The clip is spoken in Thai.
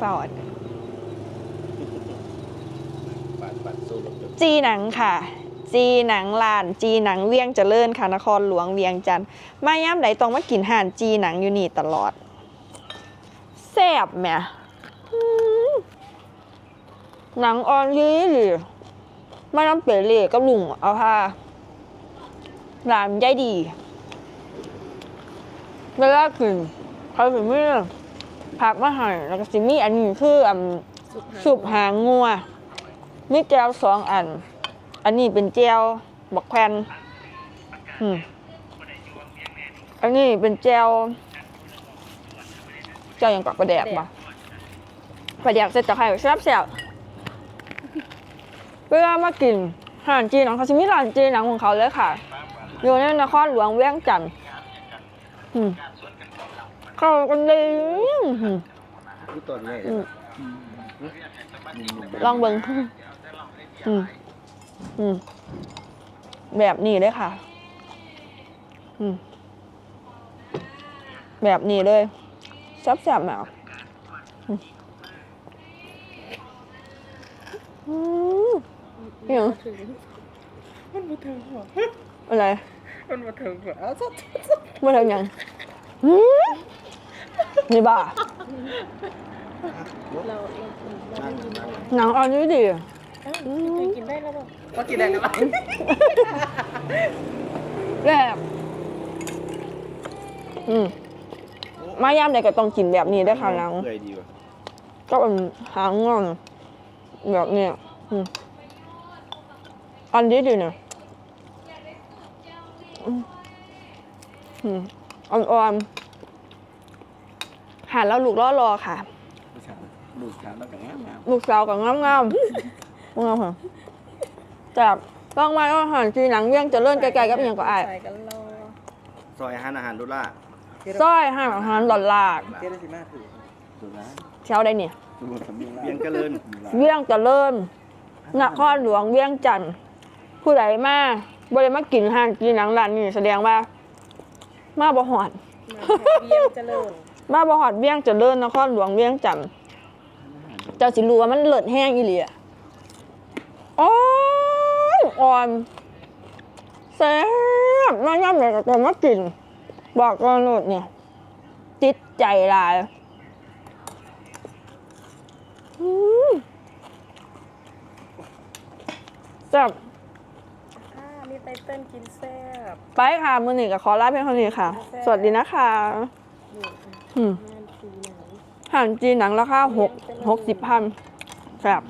เฝ้าอันปัดปัดสู้กับเดิมจีหนังค่ะ จีหนังลาน จีหนังเวียงเจริญค่ะนครหลวงเวียงจันทน์มาย่ำไหนต้องมากินห่านจีหนังอยู่นี่ตลอดแซ่บแหม่อืมหนังออนลีหรือมาน้ำเปรเล่กับลุงเอาค่ะร้านยายดีเวลากินเขาสิมี ผักมาให้แล้วก็สิมีอันนี้คืออันสุปหางงัวมีแจวสองอัน อันนี้เป็นแจวบักแควนอืมอันนี้เป็นแจวแจวอย่างกับประแดกปะประแดกเสร็จจะใครแซ่บแซ่บเวลามากินอาหารจีนของเขาจะมีร้านจีนหนังของเขาเลยค่ะอยู่ในนครหลวงเวียงจันทน์อืม เข้ากันดีอืมที่ต้นเลยอืมลองเบิ้งอืมอืมแบบนี้เลยค่ะ อืมแบบนี้เลยแซ่บๆมากอืมอืมอหย่างมันมาถึงหัวอะไร มันมาถึงหัวเอาสักมาทำหยังอืม นี่บ้าเราเราเราได้ยินแล้วหนังอ่อนนี่ดีอ้าวเคยกินได้แล้วป่ะว่ากินได้หรือเปล่าแซ่บอืมมายามใดก็ต้องกินแบบนี้ได้อค่ะหนัง เปื่อยดีว่ะก็เป็นหางงอนแบบเนี้ยอืมอันนี้ดีเนี่ยอืมอืมอ่อนๆ หั่นแล้วลูกล่อรอค่ะดูดขาแล้วก็งามงามลูกสาวกับงามงามๆงามค่ะจากต้องมาอาหารจีหนังเวี่ยงเจะเลื่อนไกลๆกับอหย่างก็อายใส่กันรอซอยอาหารอาหารดุล่าสร้อยห้างอาหารดอลลาร์เจ๊ได้สิมาถือดูนะเช้าได้เนี่ยดูสำเนียงเบียงเจริญเวี่ยงเจะเลื่อนนครหลวงเวียงจันทน์ผู้ใดมาบริมากินห้างจีหนังร้านนี้แสดงว่า มาบ่หอดมาเบี้ยงเจริญ มาบ่หอดเวียงเจะเลื่อนนครหลวงเวียงจันทน์เจ้าสิรู้ว่ามันเลิศแห้งอีหลีอะอ๋อนอ่อนแซ่บน้อยย่ำเลยก็ต้องมากิน บอกก่อนโลดเนี่ยจิตใจหลายอืมแซ่บ อ่ามีไตเติ้ลกินแซ่บ ไปค่ะมือหนึ่งกับขอลาเพียงเท่านี้ค่ะ สวัสดีนะคะนี่ อืมงานสีหนังอาหารจีนหนังราคาหกหกสิบพันแซ่บ